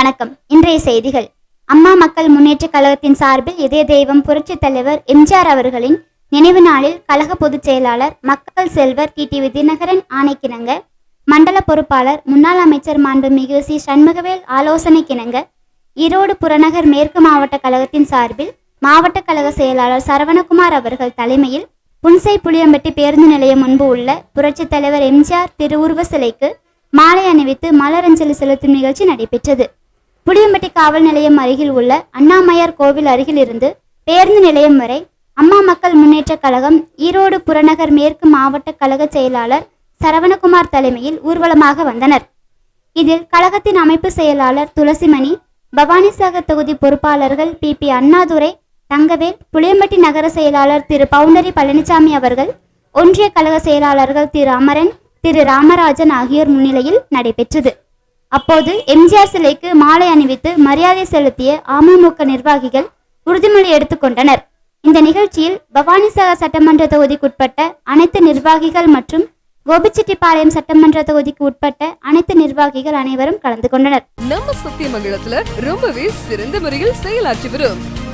வணக்கம். இன்றைய செய்திகள். அம்மா மக்கள் முன்னேற்ற கழகத்தின் சார்பில் இதய தெய்வம் புரட்சித் தலைவர் எம்ஜிஆர் அவர்களின் நினைவு நாளில் கழக பொதுச் செயலாளர் மக்கள் செல்வர் டிடிவி தினகரன் ஆணைக்கிணங்க. மண்டல பொறுப்பாளர் முன்னாள் அமைச்சர் மாண்புமிகு சி. சண்முகவேல் ஆலோசனைக்கிணங்க. ஈரோடு புறநகர் மேற்கு மாவட்ட கழகத்தின் சார்பில் மாவட்ட கழக செயலாளர் சரவணகுமார் அவர்கள் தலைமையில் புன்சை புளியம்பட்டி பேருந்து நிலையம் முன்பு உள்ள புரட்சித் தலைவர் எம்ஜிஆர் திருவுருவ சிலைக்கு மாலை அணிவித்து மலரஞ்சலி செலுத்தும் நிகழ்ச்சி நடைபெற்றது. புளியம்பட்டி காவல் நிலையம் அருகில் உள்ள அண்ணாமையார் கோவில் அருகில் இருந்து பேருந்து நிலையம் வரை அம்மா மக்கள் முன்னேற்ற கழகம் ஈரோடு புறநகர் மேற்கு மாவட்ட கழக செயலாளர் சரவணகுமார் தலைமையில் ஊர்வலமாக வந்தனர். இதில் கழகத்தின் அமைப்பு செயலாளர் துளசிமணி பவானிசாகர் தொகுதி பொறுப்பாளர்கள் பி. பி. அண்ணாதுரை தங்கவேல் புளியம்பட்டி நகர செயலாளர் திரு. பவுண்டரி பழனிசாமி அவர்கள் ஒன்றிய கழக செயலாளர்கள் திரு. அமரன் திரு. ராமராஜன் ஆகியோர் முன்னிலையில் நடைபெற்றது. அப்போது எம்ஜிஆர் சிலைக்கு மாலை அணிவித்து மரியாதை செலுத்திய அமமுக நிர்வாகிகள் உறுதிமொழி எடுத்துக்கொண்டனர் இந்த நிகழ்ச்சியில் பவானிசாகர் சட்டமன்ற தொகுதிக்குட்பட்ட அனைத்து நிர்வாகிகள் மற்றும் கோபிச்செட்டிப்பாளையம் சட்டமன்ற தொகுதிக்கு உட்பட்ட அனைத்து நிர்வாகிகள் அனைவரும் கலந்து கொண்டனர். நம்ம சத்தியமங்கலத்துல ரொம்பவே சிறந்த முறையில் செயலாற்றி வரும்.